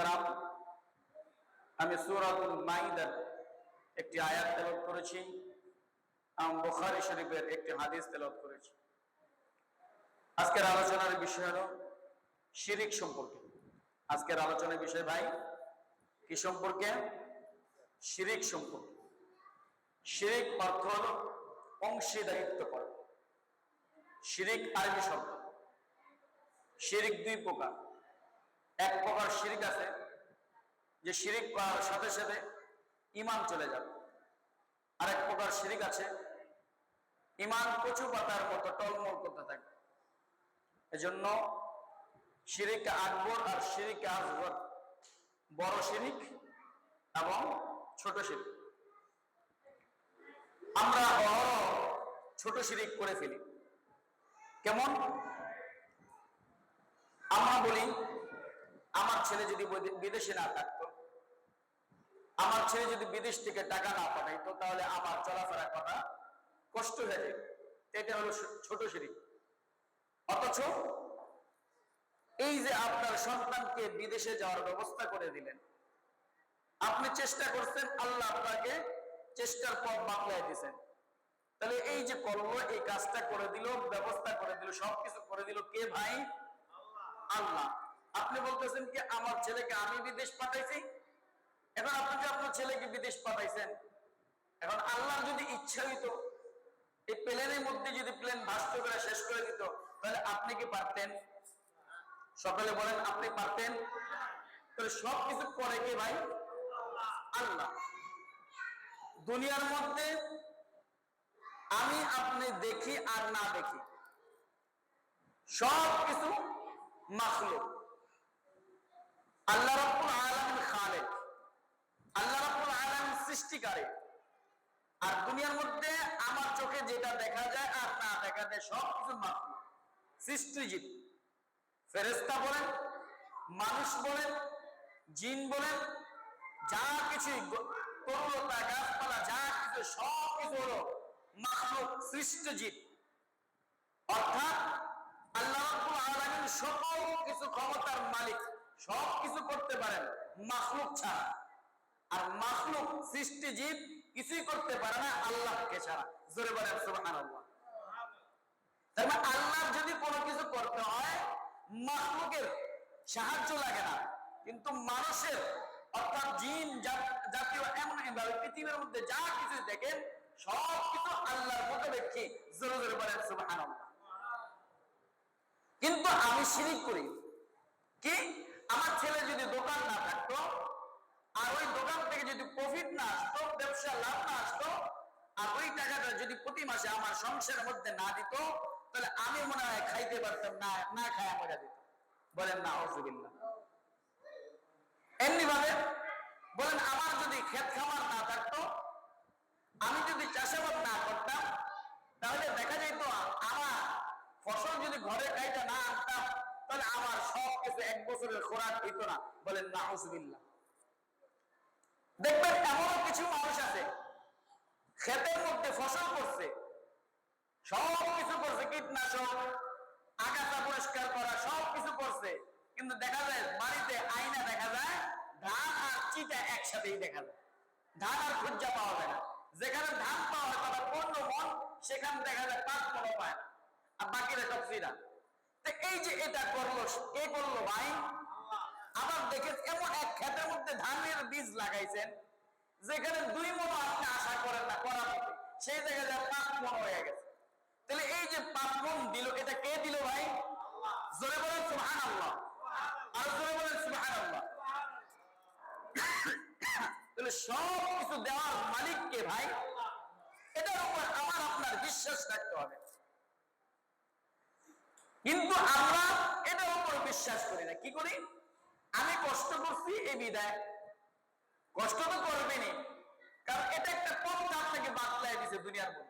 কারাম আমি সুরাতুল মাইদার একটি আয়াত তেলত করেছি। আমি বুখারী শরীফের একটি হাদিস তেলত করেছি। আজকের আলোচনার বিষয় হলো শিরিক সম্পর্কে। আজকের আলোচনার বিষয় ভাই, কি সম্পর্কে? শিরিক সম্পর্কে। শিরিক অর্থ হলো অংশীদারিত্ব করা। শিরিক আরবি শব্দ। শিরিক দুই প্রকার। এক প্রকার শিরিক আছে, যে শিরিক করার সাথে সাথে ইমান চলে যাবে। আরেক প্রকার শিরিক আছে ইমান কচু পাতার মতো, টলমল করতে থাকে। এজন্য শিরিক আকবর আর শিরিক আসগর বড় শিরিক এবং ছোট শিরিক। আমরা অহরহ ছোট শিরিক করে ফেলি। কেমন? আমরা বলি আমার ছেলে যদি বিদেশে না থাকতো, আমার ছেলে যদি বিদেশ থেকে টাকা না পাঠাইতো, তাহলে আমার চলাফেরা করা কষ্ট হয়ে যায়। এটা হলো ছোট শিরিক অথচ এই যে আপনার সন্তানকে বিদেশে যাওয়ার ব্যবস্থা করে দিলেন, আপনি চেষ্টা করছেন আল্লাহ আপনাকে চেষ্টার পথ বাতলাই দিয়েছেন। তাহলে এই যে করল এই কাজটা করে দিল, ব্যবস্থা করে দিল, সবকিছু করে দিল কে ভাই? আল্লাহ। আপনি বলতেছেন কি, আমার ছেলেকে আমি বিদেশ পাঠাইছি? এখন আপনি যে আপনার ছেলেকে বিদেশ পাঠাইছেন, এখন আল্লাহর যদি ইচ্ছা হইতো, এই প্লেনের মধ্যে যদি প্লেন ভাস্ত করে শেষ করে দিত, তাহলে আপনি কি পারতেন? সকালে বলেন, আপনি পারতেন? তাহলে সবকিছু করে কে ভাই? আল্লাহ। দুনিয়ার মধ্যে আমি আপনি দেখি আর না দেখি। সব কিছু মাখলুক। আল্লাহ রাব্বুল আলামিন খালেক। আল্লাহ রাব্বুল আলামিন সৃষ্টিকারী। আর দুনিয়ার মধ্যে আমার চোখে যেটা দেখা যায় আর না দেখা যায় সব কিছু মাখলুক সৃষ্টিজীব। ফেরেশতা বলেন, মানুষ বলেন, জিন বলেন, যা কিছু তরুলতা গাছপালা, যা কিছু সব কিছু হলো মাখলুক, সৃষ্টজীব। অর্থাৎ আল্লাহ সকল কিছু ক্ষমতার মালিক। সব কিছু করতে পারেন মাখলুক ছাড়া। আর মাখলুক সৃষ্টিজীব কিছুই করতে পারে না আল্লাহকে ছাড়া। জোরে বলেন মানে আল্লাহর যদি কোনো কিছু করতে হয়, মাখলুকের সাহায্য লাগে না। কিন্তু মানুষের, অর্থাৎ জিন, জাত- জাতীয়, এমন এভাবে পৃথিবীর মধ্যে যা কিছু দেখেন সব কিছু আল্লাহর মতো দেখি জোরে জোরে বলেন সুবহানাল্লাহ। কিন্তু আমি শিরিক করি। কি? আমার ছেলে যদি দোকান না থাকতো, আর ওই দোকান থেকে যদি প্রফিট না আসতো ব্যবসা লাভ না আসতো, আর ওই টাকাটা যদি প্রতি মাসে আমার সংসারের মধ্যে না দিত, তাহলে আমি মনে হয় খাইতে পারতাম না না খায় মজা দিত। বলেন না অসুবিল্লা এমনি ভাবে বলেন, আমার যদি ক্ষেত খামার না থাকতো, আমি যদি চাষাবাদ না করতাম, তাহলে দেখা যেত আমার ফসল যদি ঘরে খাইতে না আনতাম তাহলে আমার সব কিছু এক বছরের খোরাক হইতো না। বলেন না হসবিল্লা দেখবেন এমনও কিছু মানুষ আছে, ক্ষেতের মধ্যে ফসল করছে, সব কিছু করছে, কীটনাশক, আগাছা পরিষ্কার করা, সব কিছু করছে, কিন্তু দেখা যায় বাড়িতে আয়না দেখা যায়, ধান আর চিটা একসাথেই দেখা যায়। ধান আর খুঁজা পাওয়া যায় না। যেখানে ধান পাওয়া হয় তারা পনেরো মন, সেখানে দেখা যায় পাঁচ মনও পায় আর বাকিরা সব ফিরা এই যে এটা করল কে করল ভাই, আবার দেখেন এমন এক ক্ষেতের মধ্যে ধানের বীজ লাগাইছেন, যেখানে দুই মন আপনি আশা করেন না মতো। সেই জায়গায় পাঁচ মন হয়ে গেছে। তাহলে এই যে পাঁচ দিল, এটা কে দিল ভাই? জোরে বলেন সুবহান আল্লাহ আর জোরে বলেন সুবহান আল্লাহ তাহলে সব কিছু দেওয়ার মালিক কে ভাই, এটার উপর আমার আপনার বিশ্বাস রাখতে হবে। কিন্তু আমরা এটার উপর বিশ্বাস করি না। কি করি? আমি কষ্ট করছি এই বিদায়। কষ্ট তো করবেনি কারণ এটা একটা কম দাম থেকে বাতলায় দিছে দুনিয়ার মধ্যে।